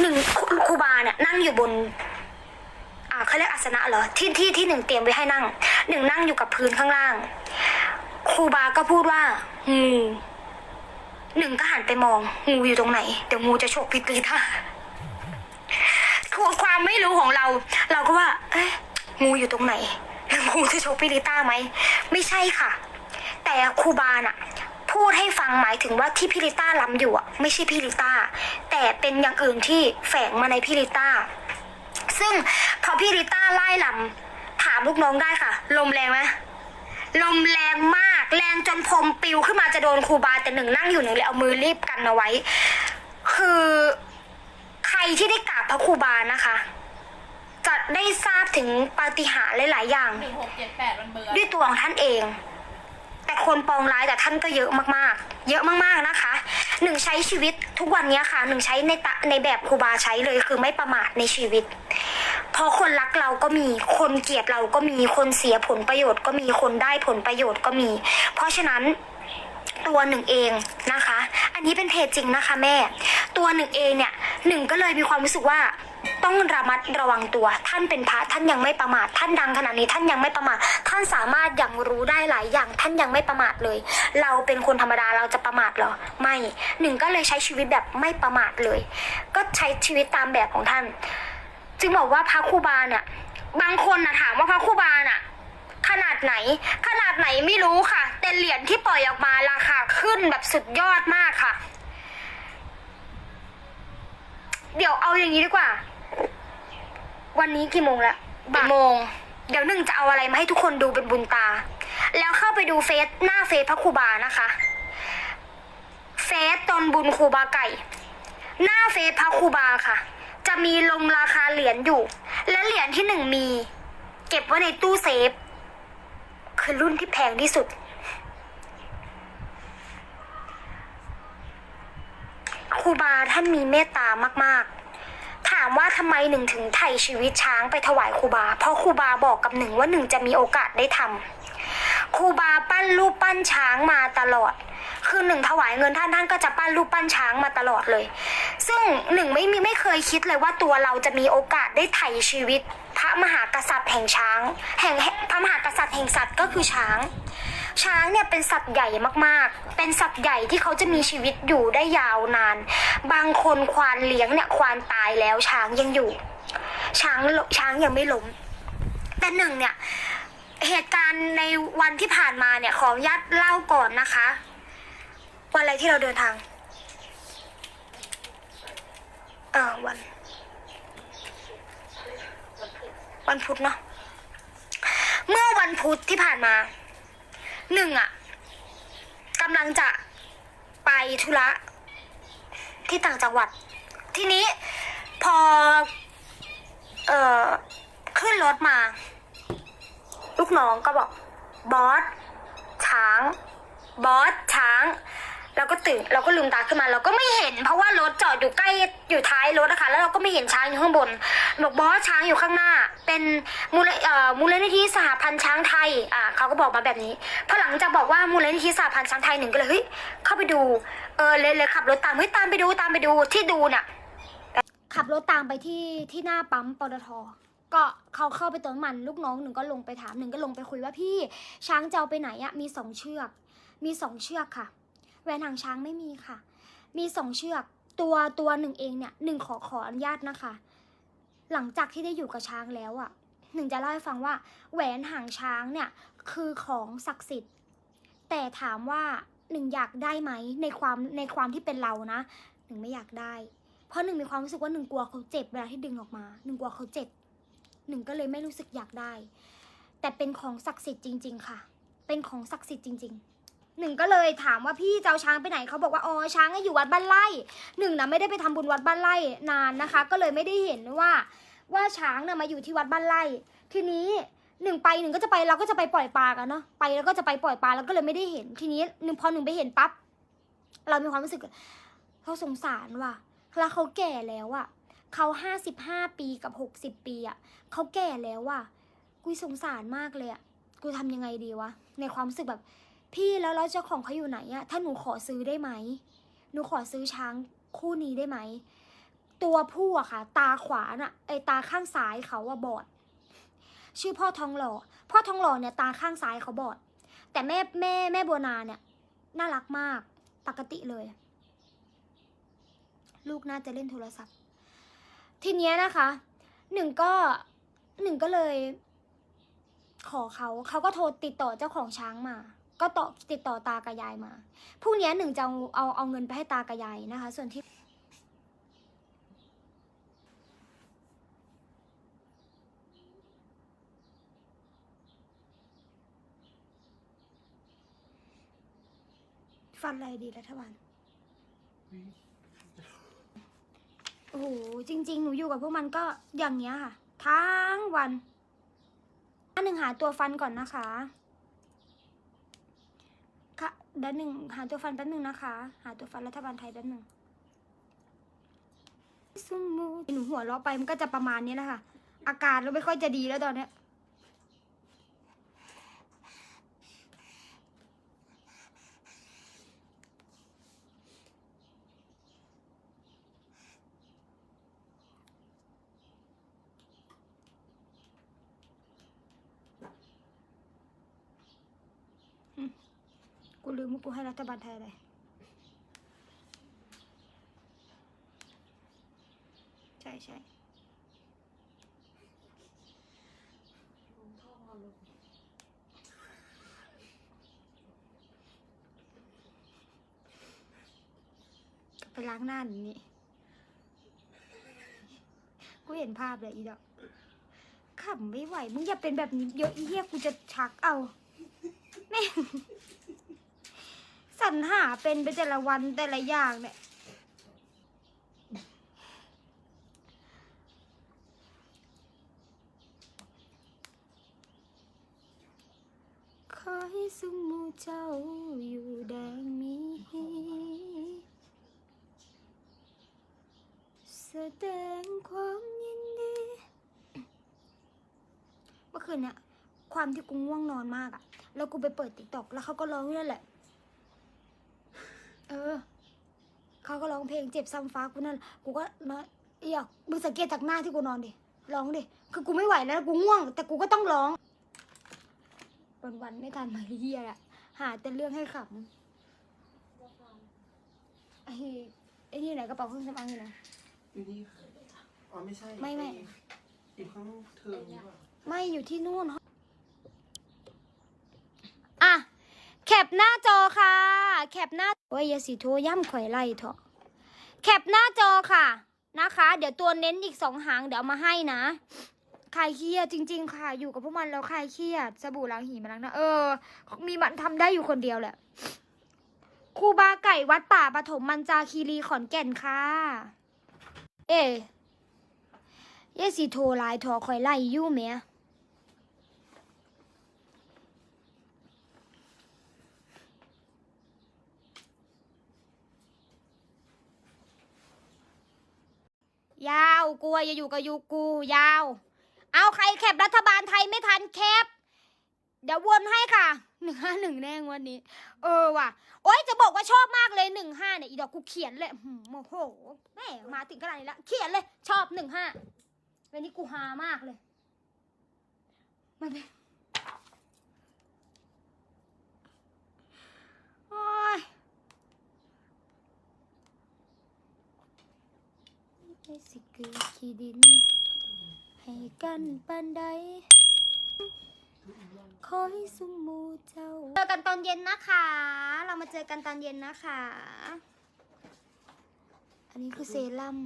หนึ่งครูบาเนี่ยนั่งอยู่บนอ่าเขาเรียกอาสนะเหรอที่ที่ที่หนึ่งเตรียมไว้ให้นั่งหนึ่งนั่งอยู่กับพื้นข้างล่างครูบาก็พูดว่างูหนึ่งก็หันไปมองงูอยู่ตรงไหนเดี๋ยวงูจะฉกพิษลิท่าความไม่รู้ของเรา เราก็ว่า เอ๊ะงูอยู่ตรงไหนแล้วงูจะฉกพิษลิต้าไหมไม่ใช่ค่ะ แต่ครูบาน่ะ พูดให้ฟังหมายถึงว่าที่พิริต้าล้ำอยู่อะ ไม่ใช่พิริต้า แต่เป็นอย่างอื่นที่แฝงมาในพิริต้า ซึ่งพอพี่ริต้าไล่ลำถามลูกน้องได้ค่ะ ลมแรงไหมลมแรงมาก แรงจนพรมปลิวขึ้นมาจะโดนครูบาแต่หนึ่งนั่งอยู่หนึ่งเลยเอามือรีบกันเอาไว้ คือใครที่ได้กราบพระครูบานะคะ จะได้ทราบถึงปาฏิหาริย์หลาย ๆ อย่างหนึ่งหกเจ็ดแปดมันเบอร์ด้วยตัวของท่านเอง แต่คนปองร้ายแต่ท่านก็เยอะมากๆ เยอะมากๆนะคะ หนึ่งใช้ชีวิต ทุกวันนี้ค่ะหนึ่งใช้ในตะในแบบครูบาใช้เลยคือไม่ประมาทในชีวิต เพราะคนรักเราก็มีคนเกลียดเราก็มีคนเสียผลประโยชน์ก็มีคนได้ผลประโยชน์ก็มี เพราะฉะนั้นตัวหนึ่งเองนะคะ อันนี้เป็นเพจจริงนะคะแม่ ตัวหนึ่งเองเนี่ยหนึ่งก็เลยมีความรู้สึกว่า ต้องระมัดระวังตัว ท่านเป็นพระท่านยังไม่ประมาทท่านดังขนาดนี้ท่านยังไม่ประมาทท่านสามารถยังรู้ได้หลายอย่างท่านยังไม่ประมาทเลย เราเป็นคนธรรมดาเราจะประมาทเหรอไม่หนึ่งก็เลยใช้ชีวิตแบบไม่ประมาทเลย ก็ใช้ชีวิตตามแบบของท่าน จึงบอกว่าพระครูบาเนี่ยบางคนนะถามว่าพระครูบาน่ะขนาดไหน ขนาดไหนไม่รู้ค่ะ แต่เหรียญที่ปล่อยออกมาราคาขึ้นแบบสุดยอดมากค่ะ เดี๋ยวเอาอย่างนี้ดีกว่า วันนี้กี่โมงแล้วบ่ายโมง เดี๋ยวหนึ่งจะเอาอะไรมาให้ทุกคนดูเป็นบุญตา แล้วเข้าไปดูเฟซหน้าเฟซพระครูบานะคะ เฟซตนบุญครูบาไก่ หน้าเฟซพระครูบาค่ะ จะมีลงราคาเหรียญอยู่ และเหรียญที่หนึ่งมี เก็บไว้ในตู้เซฟ คือรุ่นที่แพงที่สุด ครูบาท่านมีเมตตามากๆ ถามว่าทำไมหนึ่งถึงไถ่ชีวิตช้างไปถวายครูบา เพราะครูบาบอกกับหนึ่งว่าหนึ่งจะมีโอกาสได้ทำครูบาปั้นรูปปั้นช้างมาตลอด คือหนึ่งถวายเงินท่านท่านก็จะปั้นรูปปั้นช้างมาตลอดเลย ซึ่งหนึ่งไม่มีไม่เคยคิดเลยว่าตัวเราจะมีโอกาสได้ไถ่ชีวิต พระมหากษัตริย์แห่งช้าง แห่งพระมหากษัตริย์แห่งสัตว์ก็คือช้าง ช้างเนี่ยเป็นสัตว์ใหญ่มากๆ เป็นสัตว์ใหญ่ที่เขาจะมีชีวิตอยู่ได้ยาวนาน บางคนควานเลี้ยงเนี่ยควานตายแล้วช้างยังอยู่ ช้างช้างยังไม่ล้มแต่หนึ่งเนี่ยเหตุการณ์ในวันที่ผ่านมาเนี่ยขออนุญาตเล่าก่อนนะคะ วันอะไรที่เราเดินทางเออวัน วันพุธเนาะเมื่อวันพุธที่ผ่านมาหนึ่งอะกำลังจะไปธุระที่ต่างจังหวัด ทีนี้พอ เอ่อ ขึ้นรถมา ลูกน้องก็บอก บอสช้าง บอสช้าง เราก็ตื่นเราก็ลืมตาขึ้นมาเราก็ไม่เห็น เพราะว่ารถจอดอยู่ใกล้อยู่ท้ายรถนะคะแล้วเราก็ไม่เห็นช้างอยู่ข้างบนบอกบอสช้างอยู่ข้างหน้า เป็นมูลเอ่อมูลนิธิสหพันธ์ช้างไทยอ่าเขาก็บอกมาแบบนี้พอหลังจากบอกว่ามูลนิธิสหพันธ์ช้างไทยหนึ่งก็เลยเฮ้ยเข้าไปดูเออเลยเลยขับรถตามเฮ้ยตามไปดูตามไปดูที่ดูน่ะขับรถตามไปที่ที่หน้าปั๊มปตทก็เขาเข้าไปเติมมันลูกน้องหนึ่งก็ลงไปถามหนึ่งก็ลงไปคุยว่าพี่ช้างจะเอาไปไหนอะมีสองเชือก มีสองเชือกค่ะ แหวนหางช้างไม่มีค่ะ มีสองเชือกตัวตัวหนึ่งเองเนี่ยหนึ่งขอขออนุญาตนะคะ หลังจากที่ได้อยู่กับช้างแล้วอะหนึ่งจะเล่าให้ฟังว่า แหวนหางช้างเนี่ยคือของศักดิ์สิทธิ์ แต่ถามว่าหนึ่งอยากได้ไหมในความในความที่เป็นเรานะหนึ่งไม่อยากได้ เพราะหนึ่งมีความรู้สึกว่าหนึ่งกลัวเขาเจ็บเวลาที่ดึงออกมาหนึ่งกลัวเขาเจ็บหนึ่งก็เลยไม่รู้สึกอยากได้ แต่เป็นของศักดิ์สิทธิ์จริง ๆ ค่ะ เป็นของศักดิ์สิทธิ์จริง ๆ หนึ่งก็เลยถามว่าพี่เจ้าช้างไปไหนเขาบอกว่าอ๋อช้างอะอยู่วัดบ้านไร่หนึ่งนะไม่ได้ไปทำบุญวัดบ้านไร่นานนะคะ ก็เลยไม่ได้เห็นว่าว่าช้างน่ะมาอยู่ที่วัดบ้านไร่ทีนี้หนึ่งไปหนึ่งก็จะไปเราก็จะไปปล่อยปลากันเนาะไปแล้วก็จะไปปล่อยปลาแล้วก็เลยไม่ได้เห็นทีนี้หนึ่งพอหนึ่งไปเห็นปั๊บเรามีความรู้สึกเขาสงสารว่ะแล้วเขาแก่แล้วอะเขาห้าสิบห้าปีกับหกสิบปีอะเขาแก่แล้วอะกูสงสารมากเลยอะกูทำยังไงดีวะในความรู้สึกแบบ พี่แล้วแล้วเจ้าของเขาอยู่ไหนอะถ้าหนูขอซื้อได้ไหม หนูขอซื้อช้างคู่นี้ได้ไหม ตัวผู้อะค่ะ ตาขวาน่ะไอตาข้างซ้ายเขาอะบอด ชื่อพ่อทองหล่อ พ่อทองหล่อเนี่ยตาข้างซ้ายเขาบอด แต่แม่แม่แม่บัวนาเนี่ย น่ารักมาก ปกติเลย ลูกน่าจะเล่นโทรศัพท์ ทีเนี้ยนะคะ หนึ่งก็หนึ่งก็เลย ขอเขา เขาก็โทรติดต่อเจ้าของช้างมา ก็ต่อติดต่อตากับยายมาพรุ่งนี้หนึ่งจะเอาเอาเอาเงินไปให้ตากับยายนะคะ ส่วนที่ฟันอะไรดีรัฐบาลโอ้โหจริง ๆ หนูอยู่กับพวกมันก็อย่างเงี้ยค่ะ ทั้งวันอันหนึ่งหาตัวฟันก่อนนะคะ ค่ะเดี๋ยวหนึ่งหาตัวฟันแป๊บหนึ่งนะคะ หาตัวฟันรัฐบาลไทยแป๊บหนึ่งซุมูหนูหัวเราะไปมันก็จะประมาณนี้แหละค่ะ อาการเราไม่ค่อยจะดีแล้วตอนเนี้ย ลืมว่ากูให้รัฐบาลไทยอะไรใช่ใช่ไปล้างหน้าหนีนี่กูเห็นภาพเลยอีดอกขำไม่ไหว มึงอย่าเป็นแบบนี้เยอะอีเหี้ยกูจะชักเอา แม่ง รรหาเป็นไปแต่ละวันแต่ละอย่างเนี่ยขอให้สุมูเจ้าอยู่แดงมีแสดงความยินดีเมื่อคืนเนี่ยความที่กูง่วงนอนมากอะแล้วกูไปเปิดติ๊กต็อกแล้วเขาก็ร้องนั่แหละ เออ เขาก็ร้องเพลงเจ็บซ้ำฟ้ากูนั่น กูก็มาเอียกมึงสังเกตจากหน้าที่กูนอนดิ ร้องดิ คือกูไม่ไหวแล้ว กูง่วง แต่กูก็ต้องร้อง วันวันๆไม่ทันมาเฮียอะหาแต่เรื่องให้ขำไอ้ไอ้นี่ไหนกระเป๋าเครื่องสำอางอยู่ไหน อยู่นี่ค่ะอ๋อไม่ใช่ไม่ไม่ อยู่ข้างเธอนี่ป่ะไม่อยู่ที่นู่นอะ แคป หน้าจอค่ะ แคปหน้าโอ้ยอยาสีโทย่ำข่อยไล่เถอะแคปหน้าจอค่ะนะคะ เดี๋ยวตัวเน้นอีกสองหางเดี๋ยวมาให้นะคลายเครียดจริง ๆ ค่ะ อยู่กับพวกมันแล้วคลายเครียดสบู่ล้างหีมาล้างหนะเออ มีมันทำได้อยู่คนเดียวแหละครูบาไก่วัดป่าปฐมมันจาคีรีขอนแก่นค่ะ เอ๊ยสีโทรไลน์ถอคอยไล่ยู่เมีย ยาว กลัวอย่าอยู่กับยูกูยาว เอาใครแคปรัฐบาลไทยไม่ทันแคปเดี๋ยววนให้ค่ะหนึ่งห้าหนึ่งแน่งวันนี้ เออว่ะ โอ๊ยจะบอกว่าชอบมากเลยหนึ่งห้าเนี่ยอีดอกกูเขียนเลยโมโหแม่มาถึงขนาดนี้แล้วเขียนเลย ชอบหนึ่งห้าวันนี้กูฮามากเลยมันเป็นโอ๊ย ให้สิเกือขี้ดิน ให้กันปันใดขอให้สุมหมูเจ้า เจอกันตอนเย็นนะคะ เรามาเจอกันตอนเย็นนะคะ อันนี้คือเซรั่ม